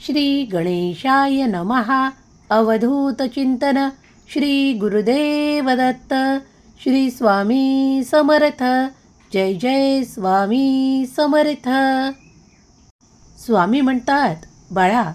श्री गणेशाय नमः अवधूतचिंतन श्री गुरुदेव दत्त। श्री स्वामी समर्थ। जय जय स्वामी समर्थ। स्वामी म्हणतात बाळा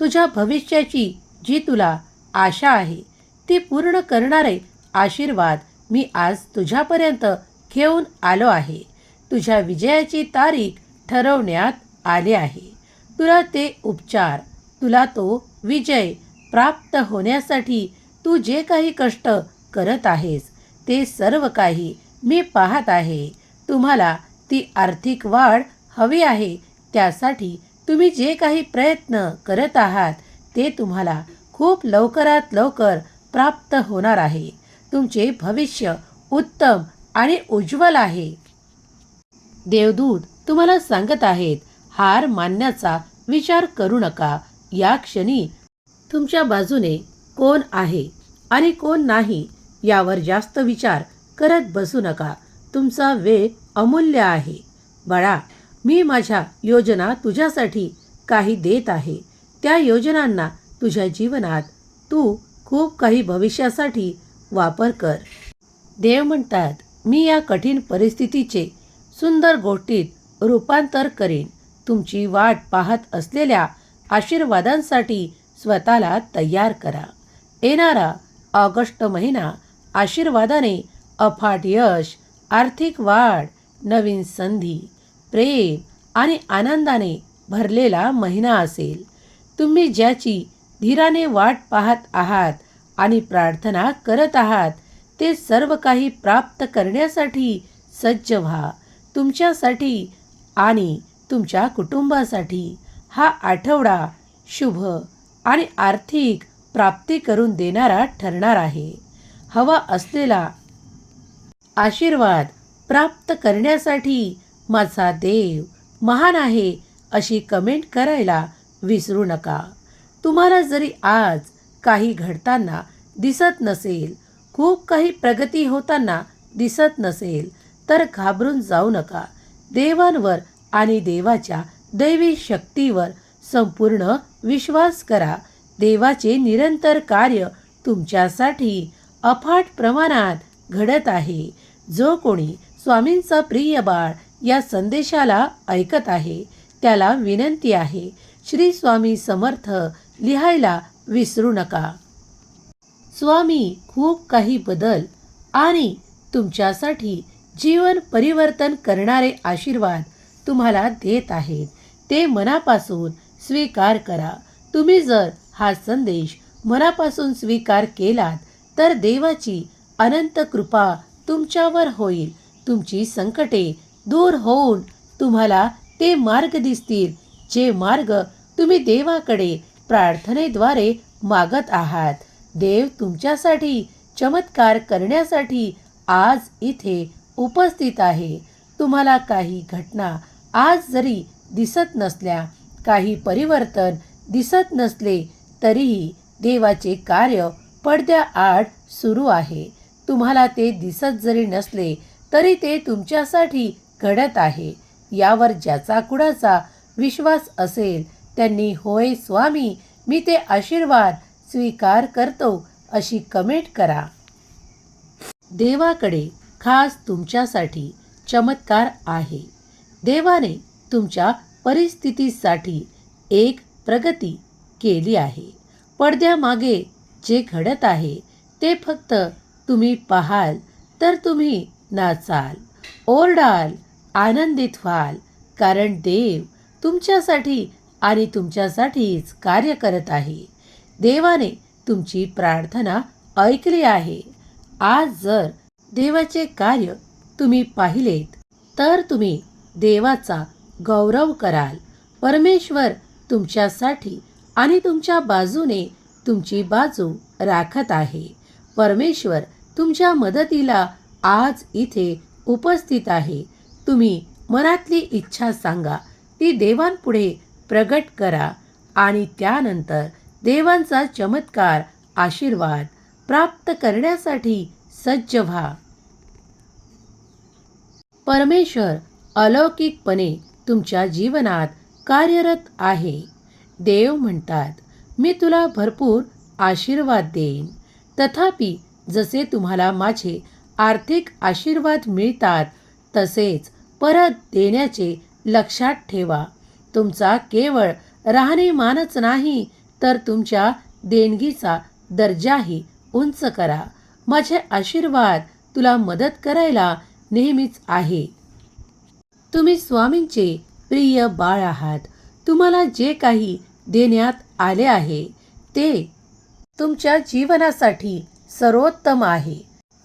तुझ्या भविष्याची जी तुला आशा आहे ती पूर्ण करणारे आशीर्वाद मी आज तुझ्यापर्यंत घेऊन आलो आहे. तुझ्या विजयाची तारीख ठरवण्यात आली आहे. तुला ते उपचार तुला तो विजय प्राप्त होण्यासाठी तू जे काही कष्ट करत आहेस ते सर्व काही मी पाहत आहे. तुम्हाला ती आर्थिक वाढ हवी आहे त्यासाठी तुम्ही जे काही प्रयत्न करत आहात ते तुम्हाला खूप लवकरात लवकर प्राप्त होणार आहे. तुमचे भविष्य उत्तम आणि उज्ज्वल आहे. देवदूत तुम्हाला सांगत आहेत हार मानण्याचा विचार करू नका. या क्षणी तुमच्या बाजूने कोण आहे आणि कोण नाही यावर जास्त विचार करत बसू नका. तुमचा वेळ अमूल्य आहे. बाळा मी माझ्या योजना तुझ्यासाठी काही देत आहे. त्या योजनांना तुझ्या जीवनात तू खूप काही भविष्यासाठी वापर कर. देव म्हणतात मी या कठीण परिस्थितीचे सुंदर गोष्टीत रूपांतर करीन. तुमची वाट पाहत असलेल्या आशीर्वादांसाठी स्वतःला तयार करा. येणारा ऑगस्ट महिना आशीर्वादाने अफाट यश आर्थिक वाढ नवीन संधी प्रेम आणि आनंदाने भरलेला महिना असेल. तुम्ही ज्याची धीराने वाट पाहत आहात आणि प्रार्थना करत आहात ते सर्व काही प्राप्त करण्यासाठी सज्ज व्हा. तुमच्यासाठी आणि तुमच्या कुटुंबासाठी हा आठवडा शुभ आणि आर्थिक प्राप्ती करून देणारा ठरणार आहे. हवा असलेला आशीर्वाद प्राप्त करण्यासाठी माझा देव महान आहे अशी कमेंट करायला विसरू नका. तुम्हाला जरी आज काही घडताना दिसत नसेल खूप काही प्रगती होताना दिसत नसेल तर घाबरून जाऊ नका. देवांवर आणि देवाच्या दैवी शक्तीवर संपूर्ण विश्वास करा. देवाचे निरंतर कार्य तुमच्यासाठी अफाट प्रमाणात घडत आहे. जो कोणी स्वामींचा प्रिय बाळ या संदेशाला ऐकत आहे त्याला विनंती आहे श्री स्वामी समर्थ लिहायला विसरू नका. स्वामी खूप काही बदल आणि तुमच्यासाठी जीवन परिवर्तन करणारे आशीर्वाद तुम्हाला देत आहेत. ते मनापासून स्वीकार करा. तुम्ही जर हा संदेश मनापासून स्वीकार केलात तर देवाची अनंत कृपा तुमच्यावर होईल. तुमची संकटे दूर होऊन तुम्हाला ते मार्ग दिसतील जे मार्ग तुम्ही देवाकडे प्रार्थनेद्वारे मागत आहात. देव तुमच्यासाठी चमत्कार करण्यासाठी आज इथे उपस्थित आहे. तुम्हाला काही घटना आज जरी दिसत नसल्या काही परिवर्तन दिसत नसले तरीही देवाचे कार्य पडद्याआड सुरू आहे. तुम्हाला ते दिसत जरी नसले तरी ते तुमच्यासाठी घडत आहे. यावर ज्याचा कुणाचा विश्वास असेल त्यांनी होय स्वामी मी ते आशीर्वाद स्वीकार करतो अशी कमेंट करा. देवाकडे खास तुमच्यासाठी चमत्कार आहे. देवाने तुमच्या परिस्थितीसाठी एक प्रगती केली आहे. पडद्यामागे जे घडत आहे ते फक्त तुम्ही पाहाल तर तुम्ही नाचाल ओरडाल आनंदित व्हाल कारण देव तुमच्यासाठी आणि तुमच्यासाठीच कार्य करत आहे. देवाने तुमची प्रार्थना ऐकली आहे. आज जर देवाचे कार्य तुम्ही पाहिलेत तर तुम्ही देवाचा गौरव कराल. परमेश्वर तुमच्यासाठी आणि तुमच्या बाजूने तुमची बाजू राखत आहे. परमेश्वर तुमच्या मदतीला आज इथे उपस्थित आहे. तुम्ही मनातली इच्छा सांगा. ती देवांपुढे प्रगट करा आणि त्यानंतर देवांचा चमत्कार आशीर्वाद प्राप्त करण्यासाठी सज्ज व्हा. परमेश्वर अलौकिकपणे तुमच्या जीवनात कार्यरत आहे. देव म्हणतात मी तुला भरपूर आशीर्वाद देईन. तथापि जसे तुम्हाला माझे आर्थिक आशीर्वाद मिळतात तसेच परत देण्याचे लक्षात ठेवा. तुमचा केवळ राहणीमानच नाही तर तुमच्या देणगीचा दर्जाही उंच करा. माझे आशीर्वाद तुला मदत करायला नेहमीच आहे. तुम्ही स्वामींचे प्रिय बाळ आहात. तुम्हाला जे काही देण्यात आले आहे ते तुमच्या जीवनासाठी सर्वोत्तम आहे.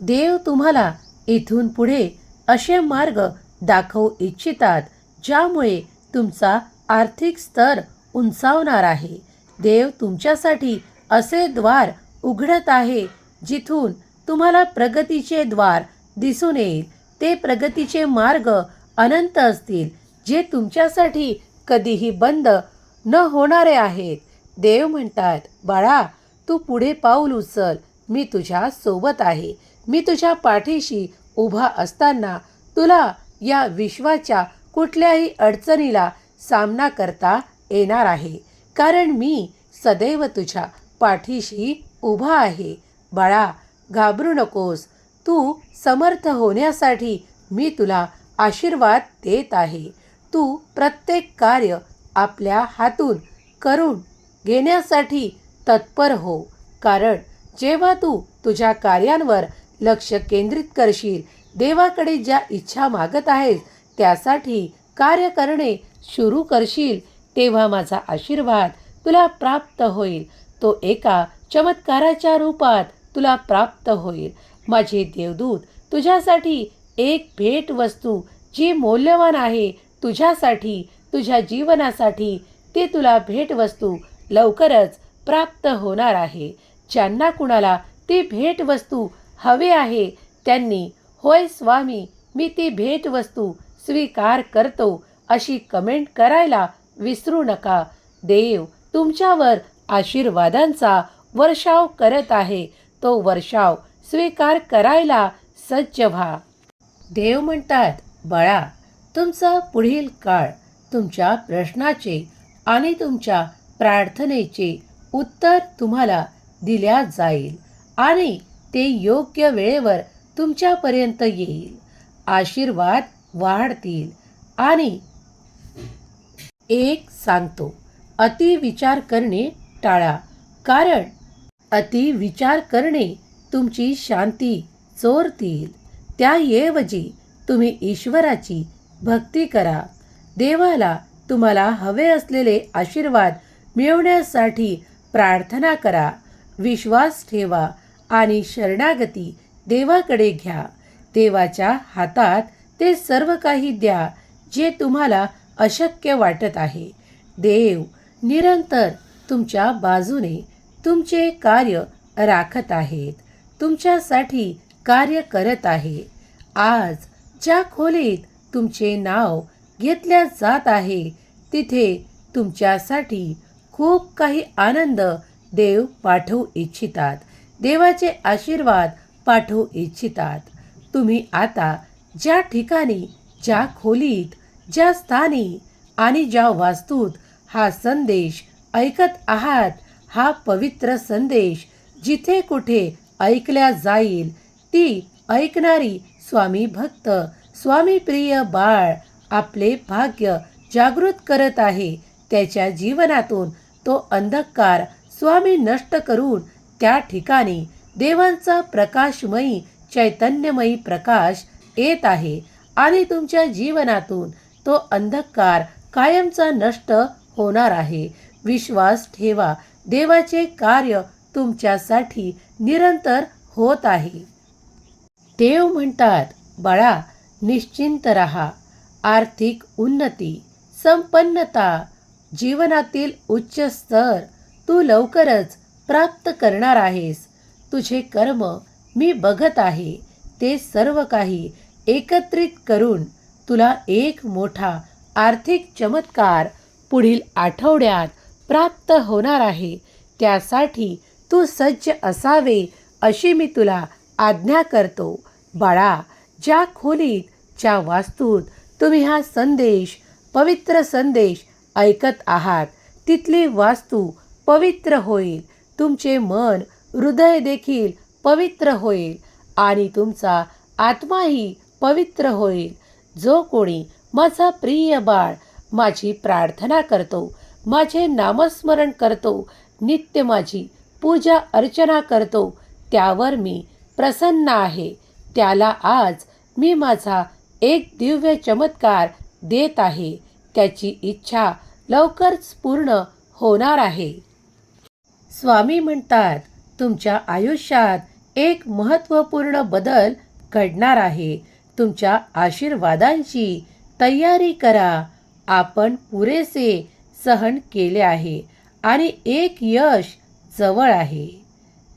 देव तुम्हाला इथून पुढे असे मार्ग दाखवू इच्छितात ज्यामुळे तुमचा आर्थिक स्तर उंचावणार आहे. देव तुमच्यासाठी असे द्वार उघडत आहे जिथून तुम्हाला प्रगतीचे द्वार दिसून येईल. ते प्रगतीचे मार्ग अनंत असतील जे तुमच्यासाठी कधीही बंद न होणारे आहेत. देव म्हणतात बाळा तू पुढे पाऊल उचल. मी तुझ्या सोबत आहे. मी तुझ्या पाठीशी उभा असताना तुला या विश्वाच्या कुठल्याही अडचणीला सामना करता येणार आहे. कारण मी सदैव तुझ्या पाठीशी उभा आहे. बाळा घाबरू नकोस. तू समर्थ होण्यासाठी मी तुला आशीर्वाद देत आहे. तू प्रत्येक कार्य आपल्या हातून करून घेण्यासाठी तत्पर हो. कारण जेव्हा तू तुझ्या कार्यांवर लक्ष केंद्रित करशील देवाकडे ज्या इच्छा मागत आहेस त्यासाठी कार्य करणे सुरू करशील तेव्हा माझा आशीर्वाद तुला प्राप्त होईल. तो एका चमत्काराच्या रूपात तुला प्राप्त होईल. माझे देवदूत तुझ्यासाठी एक भेट वस्तू जी मौल्यवान आहे तुझ्यासाठी तुझ्या जीवनासाठी ते तुला भेटवस्तू लवकरच प्राप्त होणार आहे. ज्यांना कुणाला ती भेटवस्तू हवी आहे त्यांनी होय स्वामी मी ती भेटवस्तू स्वीकार करतो अशी कमेंट करायला विसरू नका. देव तुमच्यावर आशीर्वादांचा वर्षाव करत आहे. तो वर्षाव स्वीकार करायला सज्ज व्हा. देव म्हणतात बाळा तुमचा पुढील काळ तुमच्या प्रश्नाचे आणि तुमच्या प्रार्थनेचे उत्तर तुम्हाला दिल्या जाईल आणि ते योग्य वेळेवर तुमच्यापर्यंत येईल. आशीर्वाद वाढतील. आणि एक सांगतो अति विचार करणे टाळा कारण अति विचार करणे तुमची शांती चोरतील. त्याऐवजी तुम्ही ईश्वराची भक्ती करा. देवाला तुम्हाला हवे असलेले आशीर्वाद मिळवण्यासाठी प्रार्थना करा. विश्वास ठेवा आणि शरणागती देवाकडे घ्या. देवाच्या हातात ते सर्व काही द्या जे तुम्हाला अशक्य वाटत आहे. देव निरंतर तुमच्या बाजूने तुमचे कार्य राखत आहेत. तुमच्यासाठी कार्य करत आहे. आज ज्या खोलीत तुमचे नाव घेतल्या जात आहे तिथे तुमच्यासाठी खूप काही आनंद देव पाठवू इच्छितात. देवाचे आशीर्वाद पाठवू इच्छितात. तुम्ही आता ज्या ठिकाणी ज्या खोलीत ज्या स्थानी आणि ज्या वास्तूत हा संदेश ऐकत आहात हा पवित्र संदेश जिथे कुठे ऐकल्या जाईल ती ऐकणारी स्वामी भक्त स्वामी प्रिय बाळ आपले भाग्य जागृत करत आहे. त्याच्या जीवनातून तो अंधकार स्वामी नष्ट करून त्या ठिकाणी देवांचा प्रकाशमयी चैतन्यमयी प्रकाश येत आहे आणि तुमच्या जीवनातून तो अंधकार कायमचा नष्ट होणार आहे. विश्वास ठेवा देवाचे कार्य तुमच्यासाठी निरंतर होत आहे. देव म्हणतात बाळा निश्चिंत रहा. आर्थिक उन्नती संपन्नता जीवनातील उच्च स्तर तू लवकरच प्राप्त करणार आहेस. तुझे कर्म मी बघत आहे. ते सर्व काही एकत्रित करून तुला एक मोठा आर्थिक चमत्कार पुढील आठवड्यात प्राप्त होणार आहे. त्यासाठी तू सज्ज असावे अशी मी तुला आज्ञा करतो. बाळा ज्या खोलीत ज्या वास्तूत तुम्ही हा संदेश पवित्र संदेश ऐकत आहात तिथली वास्तू पवित्र होईल. तुमचे मन हृदय देखील पवित्र होईल आणि तुमचा आत्माही पवित्र होईल. जो कोणी माझा प्रिय बाळ माझी प्रार्थना करतो माझे नामस्मरण करतो नित्य माझी पूजा अर्चना करतो त्यावर मी प्रसन्न आहे. त्याला आज मी माझा एक दिव्य चमत्कार देत आहे. त्याची इच्छा लवकरच पूर्ण होणार आहे. स्वामी म्हणतात तुमच्या आयुष्यात एक महत्त्वपूर्ण बदल घडणार आहे. तुमच्या आशीर्वादांची तयारी करा. आपण पुरेसे सहन केले आहे आणि एक यश जवळ आहे.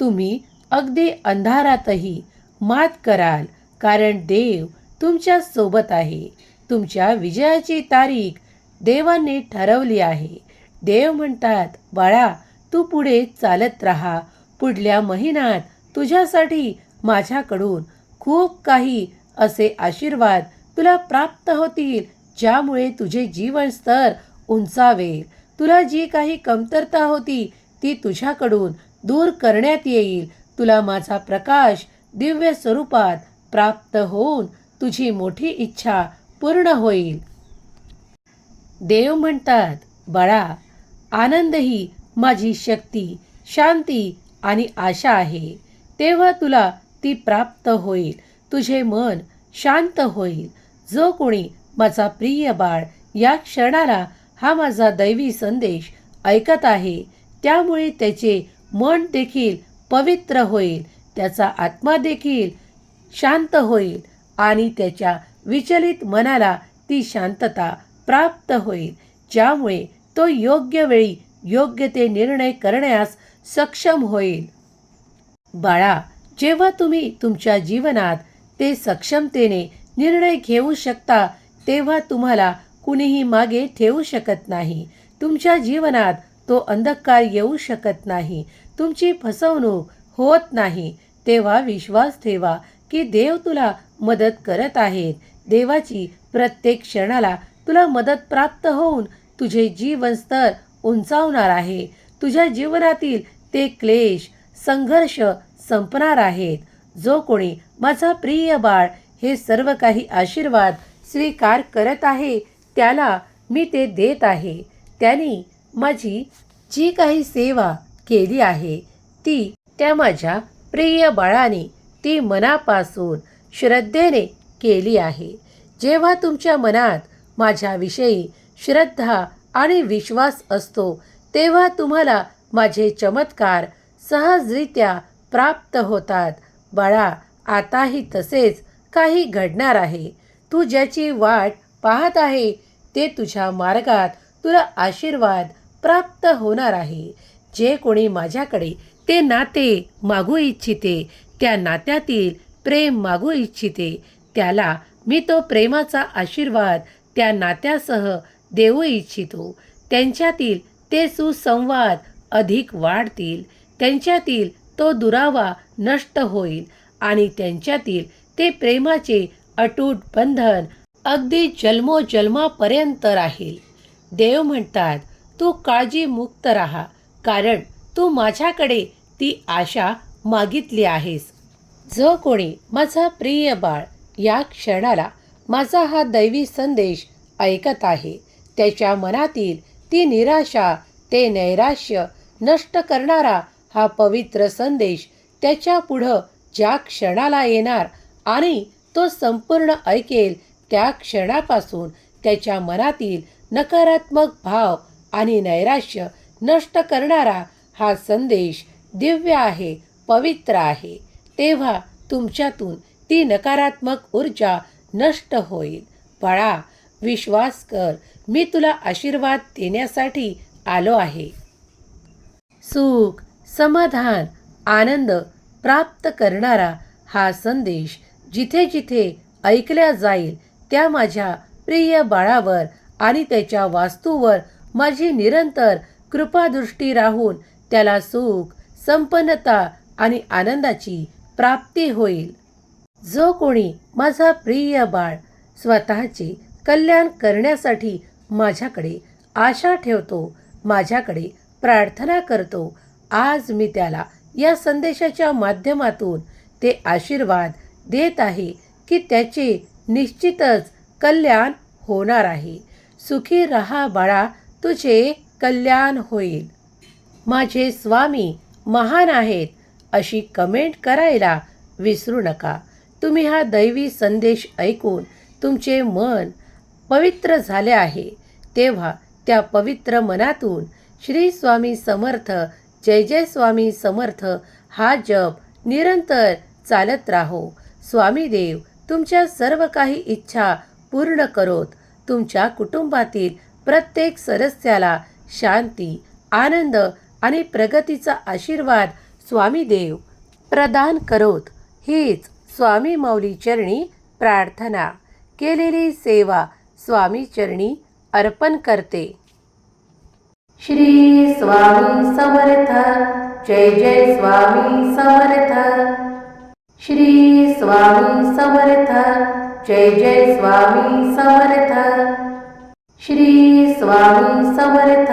तुम्ही अगदी अंधारातही मात कराल कारण देव तुमच्यासोबत आहे. तुमच्या विजयाची तारीख देवाने ठरवली आहे. देव म्हणतात बाळा तू पुढे चालत राहा. पुढल्या महिन्यात तुझ्यासाठी माझ्याकडून खूप काही असे आशीर्वाद तुला प्राप्त होतील ज्यामुळे तुझे जीवन स्तर उंचावेल. तुला जी काही कमतरता होती ती तुझ्याकडून दूर करण्यात येईल. तुला माझा प्रकाश दिव्य स्वरूपात प्राप्त होऊन तुझी मोठी इच्छा पूर्ण होईल. देव म्हणतात बाळा आनंद ही माझी शक्ती शांती आणि आशा आहे. तेव्हा तुला ती प्राप्त होईल. तुझे मन शांत होईल. जो कोणी माझा प्रिय बाळ या क्षणाला हा माझा दैवी संदेश ऐकत आहे त्यामुळे त्याचे मन देखील पवित्र होईल. त्याचा आत्मा देखील शांत होईल आणि त्याच्या विचलित मनाला ती शांतता प्राप्त होईल ज्यामुळे तो योग्य वेळी योग्य ते निर्णय करण्यास सक्षम होईल. बाळा जेव्हा तुम्ही तुमच्या जीवनात ते सक्षमतेने निर्णय घेऊ शकता तेव्हा तुम्हाला कुणीही मागे ठेवू शकत नाही. तुमच्या जीवनात तो अंधकार येऊ शकत नाही. तुमची फसवणूक होत नाही. तेव्हा विश्वास ठेवा की देव तुला मदत करत आहेत. देवाची प्रत्येक क्षणाला तुला मदत प्राप्त होऊन तुझे जीवन स्तर उंचावणार आहे. तुझ्या जीवनातील ते क्लेश संघर्ष संपणार आहेत. जो कोणी माझा प्रिय बाळ हे सर्व काही आशीर्वाद स्वीकार करत आहे त्याला मी ते देत आहे. त्यांनी माझी जी काही सेवा केली आहे ती त्या माझ्या प्रिय बाळाने ती मनापासून श्रद्धेने केली आहे. जेव्हा तुमच्या मनात माझ्याविषयी श्रद्धा आणि विश्वास असतो तेव्हा तुम्हाला माझे चमत्कार सहजरित्या प्राप्त होतात. बाळा आताही तसेच काही घडणार आहे. तू ज्याची वाट पाहत आहे ते तुझ्या मार्गात तुला आशीर्वाद प्राप्त होणार आहे. जे कोणी माझ्याकडे ते नाते मागू इच्छिते त्या नात्यातील प्रेम मागू इच्छिते. त्याला मी तो प्रेमाचा आशीर्वाद त्या नात्यासह देऊ इच्छितो. त्यांच्यातील ते सुसंवाद अधिक वाढतील. त्यांच्यातील तो दुरावा नष्ट होईल आणि त्यांच्यातील ते प्रेमाचे अटूट बंधन अगदी जन्मोजन्मापर्यंत राहील. देव म्हणतात तू काळजीमुक्त राहा कारण तू माझ्याकडे ती आशा मागितली आहेस. जो कोणी माझा प्रिय बाळ या क्षणाला माझा हा दैवी संदेश ऐकत आहे त्याच्या मनातील ती निराशा ते नैराश्य नष्ट करणारा हा पवित्र संदेश त्याच्या पुढं ज्या क्षणाला येणार आणि तो संपूर्ण ऐकेल त्या क्षणापासून त्याच्या मनातील नकारात्मक भाव आणि नैराश्य नष्ट करणारा हा संदेश दिव्य आहे पवित्र आहे. तेव्हा तुमच्यातून ती नकारात्मक ऊर्जा नष्ट होईल. बाळा विश्वास कर मी तुला आशीर्वाद देण्यासाठी आलो आहे. सुख समाधान आनंद प्राप्त करणारा हा संदेश जिथे जिथे ऐकल्या जाईल त्या माझ्या प्रिय बाळावर आणि त्याच्या वास्तूवर माझी निरंतर कृपादृष्टी राहून त्याला सुख संपन्नता आणि आनंदाची प्राप्ती होईल. जो कोणी माझा प्रिय बाळ स्वतःचे कल्याण करण्यासाठी माझ्याकडे आशा ठेवतो माझ्याकडे प्रार्थना करतो आज मी त्याला या संदेशाच्या माध्यमातून ते आशीर्वाद देत आहे की त्याचे निश्चितच कल्याण होणार आहे. सुखी रहा बाळा तुझे कल्याण होईल. माझे स्वामी महान आहेत अशी कमेंट करायला विसरू नका. तुम्ही हा दैवी संदेश ऐकून तुमचे मन पवित्र झाले आहे. तेव्हा त्या पवित्र मनातून श्री स्वामी समर्थ जय जय स्वामी समर्थ हा जप निरंतर चालत राहो. स्वामी देव तुमच्या सर्व काही इच्छा पूर्ण करोत. तुमच्या कुटुंबातील प्रत्येक सदस्याला शांती आनंद आणि प्रगतीचा आशीर्वाद स्वामी देव प्रदान करोत. हीच स्वामी माऊली चरणी प्रार्थना. केलेली सेवा स्वामी चरणी अर्पण करते. श्री स्वामी समर्थ. जय जय स्वामी समर्थ. श्री स्वामी समर्थ. जय जय स्वामी समर्थ. श्री स्वामी समर्थ.